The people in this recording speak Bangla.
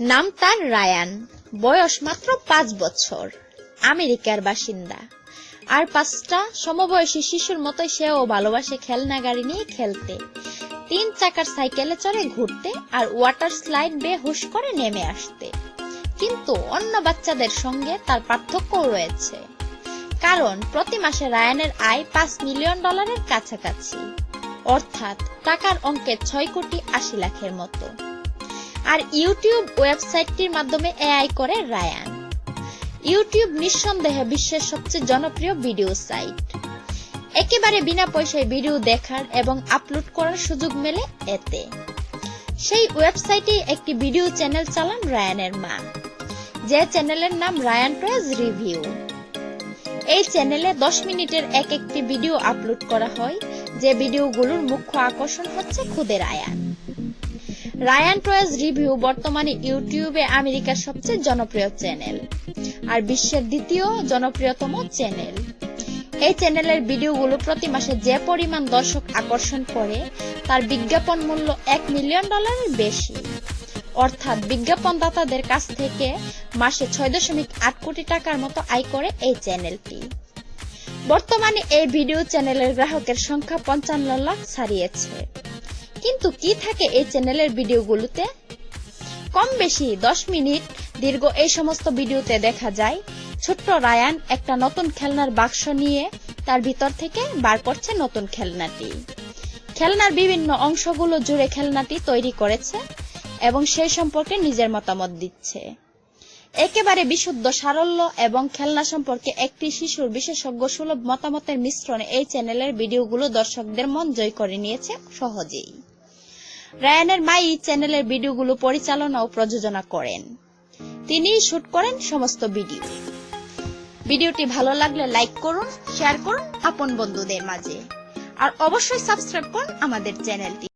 নাম তার রায়ান। বয়স মাত্র পাঁচ বছর। আমেরিকার বাসিন্দা। আর পাঁচটা সমবয়সী শিশুর মতোই সেও ভালোবাসে খেলনা গাড়ি নিয়ে খেলতে। তিন চাকার সাইকেলে চড়ে ঘুরতে আর ওয়াটার স্লাইড বেয়ে হুশ করে নেমে আসতে। কিন্তু অন্য বাচ্চাদের সঙ্গে তার পার্থক্য রয়েছে। কারণ প্রতি মাসে রায়ানের আয় পাঁচ মিলিয়ন ডলারের কাছাকাছি। অর্থাৎ টাকার অঙ্কে ছয় কোটি আশি লাখের মতো। আর ইউটিউব ওয়েবসাইটটির মাধ্যমে এআই করে রায়ান। ইউটিউব নিঃসন্দেহে বিশ্বের সবচেয়ে জনপ্রিয় ভিডিও সাইট। একেবারে বিনা পয়সায় ভিডিও দেখার এবং আপলোড করার সুযোগ মেলে এতে। সেই ওয়েবসাইটে একটি ভিডিও চ্যানেল চালান রায়ানের মা। যে চ্যানেলের নাম রায়ান টয়েজ রিভিউ। এই চ্যানেলে দশ মিনিটের এক একটি ভিডিও আপলোড করা হয়, যে ভিডিওগুলোর মুখ্য আকর্ষণ হচ্ছে খুদে রায়ান। রায়ান টয়েজ রিভিউ বর্তমানে ইউটিউবে আমেরিকার সবচেয়ে জনপ্রিয় চ্যানেল, আর বিশ্বের দ্বিতীয় জনপ্রিয়তম চ্যানেল। এই চ্যানেলের ভিডিওগুলো প্রতি মাসে যে পরিমাণ দর্শক আকর্ষণ করে, তার বিজ্ঞাপন মূল্য এক মিলিয়ন ডলারের বেশি। অর্থাৎ বিজ্ঞাপনদাতাদের কাছ থেকে মাসে ছয় দশমিক আট কোটি টাকার মতো আয় করে এই চ্যানেলটি। বর্তমানে এই ভিডিও চ্যানেলের গ্রাহকের সংখ্যা পঞ্চান্ন লাখ ছাড়িয়েছে। কিন্তু কি থাকে এই চ্যানেলের ভিডিওগুলোতে? কম বেশি দশ মিনিট দীর্ঘ এই সমস্ত ভিডিওতে দেখা যায়, ছোট্ট রায়ান একটা নতুন খেলনার বাক্স নিয়ে তার ভিতর থেকে বার করছে নতুন খেলনাটি। খেলনার বিভিন্ন অংশগুলো জুড়ে খেলনাটি তৈরি করেছে। এবং সেই সম্পর্কে নিজের মতামত দিচ্ছে। একেবারে বিশুদ্ধ, সারল্য এবং খেলনা সম্পর্কে একটি শিশুর বিশেষজ্ঞ সুলভ মতামতের মিশ্রণে এই চ্যানেলের ভিডিওগুলো দর্শকদের মন জয় করে নিয়েছে সহজেই। রায়ানের মা এই চ্যানেলের ভিডিওগুলো পরিচালনা ও প্রযোজনা করেন। তিনি শুট করেন সমস্ত ভিডিও। ভিডিওটি ভালো লাগলে লাইক করুন, শেয়ার করুন আপন বন্ধুদের মাঝে। আর অবশ্যই সাবস্ক্রাইব করুন আমাদের চ্যানেলটি।